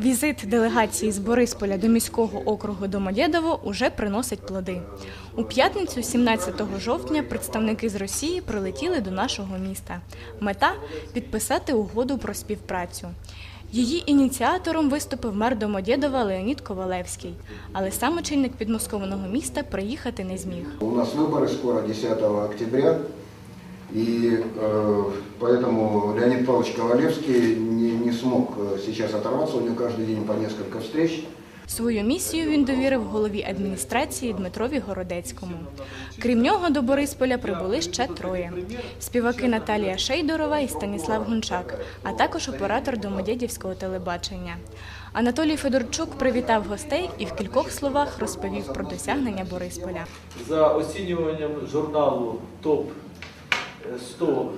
Візит делегації з Борисполя до міського округу Домодєдово уже приносить плоди. У п'ятницю, 17 жовтня, представники з Росії прилетіли до нашого міста. Мета підписати угоду про співпрацю. Її ініціатором виступив мер Домодєдова Леонід Ковалевський, але сам очільник підмосковного міста приїхати не зміг. У нас выборы скоро, 10 октября, и э, поэтому Леонид Павлович Ковалевский не, не смог э, сейчас оторваться, у него каждый день по несколько встреч. Свою місію він довірив голові адміністрації Дмитрові Городецькому. Крім нього, до Борисполя прибули ще троє: співаки Наталія Шейдорова і Станіслав Гунчак, а також оператор домодєдівського телебачення. Анатолій Федорчук привітав гостей і в кількох словах розповів про досягнення Борисполя. За оцінюванням журналу ТОП 100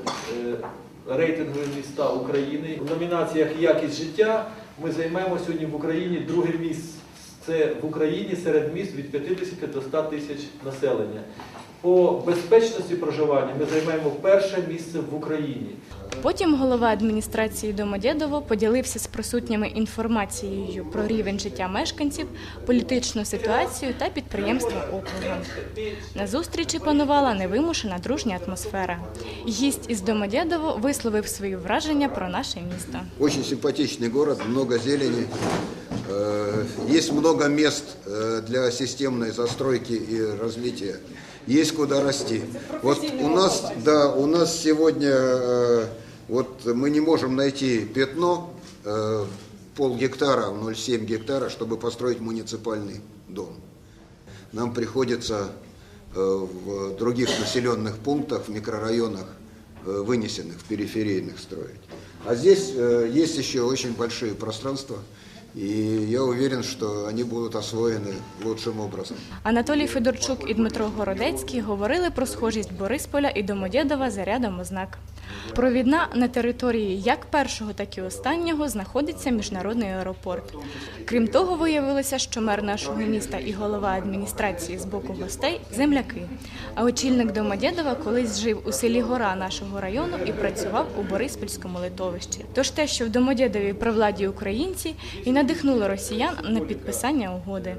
рейтингових рейтингові міста України в номінаціях Якість життя ми займаємо сьогодні в Україні друге місце. Це в Україні серед міст від 50 до 100 тисяч населення. По безпечності проживання ми займаємо перше місце в Україні. Потім голова адміністрації Домодєдово поділився з присутніми інформацією про рівень життя мешканців, політичну ситуацію та підприємства округу. На зустрічі панувала невимушена дружня атмосфера. Гість із Домодєдово висловив свої враження про наше місто. Очень симпатичный город, много зелени. Э, Есть много мест э, для системной застройки и развития. Есть куда расти. Вот у нас, да, у нас сегодня, э, вот мы не можем найти пятно пол гектара, 0,7 гектара, чтобы построить муниципальный дом. Нам приходится в других населенных пунктах, в микрорайонах, вынесенных, в периферийных строить. А здесь есть еще очень большие пространства, и я уверен, що вони будуть освоєні лучшим образом. Анатолій Федорчук і Дмитро Городецький говорили про схожість Борисполя і Домодєдова за рядом ознак. Провідна на території як першого, так і останнього знаходиться міжнародний аеропорт. Крім того, виявилося, що мер нашого міста і голова адміністрації з боку гостей земляки. А очільник Домодєдова колись жив у селі Гора нашого району і працював у Бориспільському литовищі. Тож те, що в Домодєдові при владі українці, і надихнуло росіян на підписання угоди.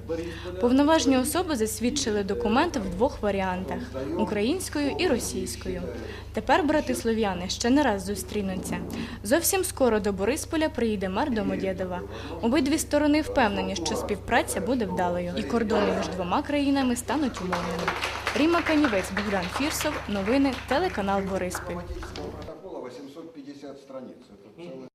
Повноважні особи засвідчили документ в двох варіантах українською і російською. Тепер брати слов'яни ще не раз зустрінуться. Зовсім скоро до Борисполя приїде мер Домодєдова. Обидві сторони впевнені, що співпраця буде вдалою, і кордони між двома країнами стануть умовними. Ріма Канівець, Богдан Фірсов, новини, телеканал Бориспіль. Протокола 850 страниц. Это целый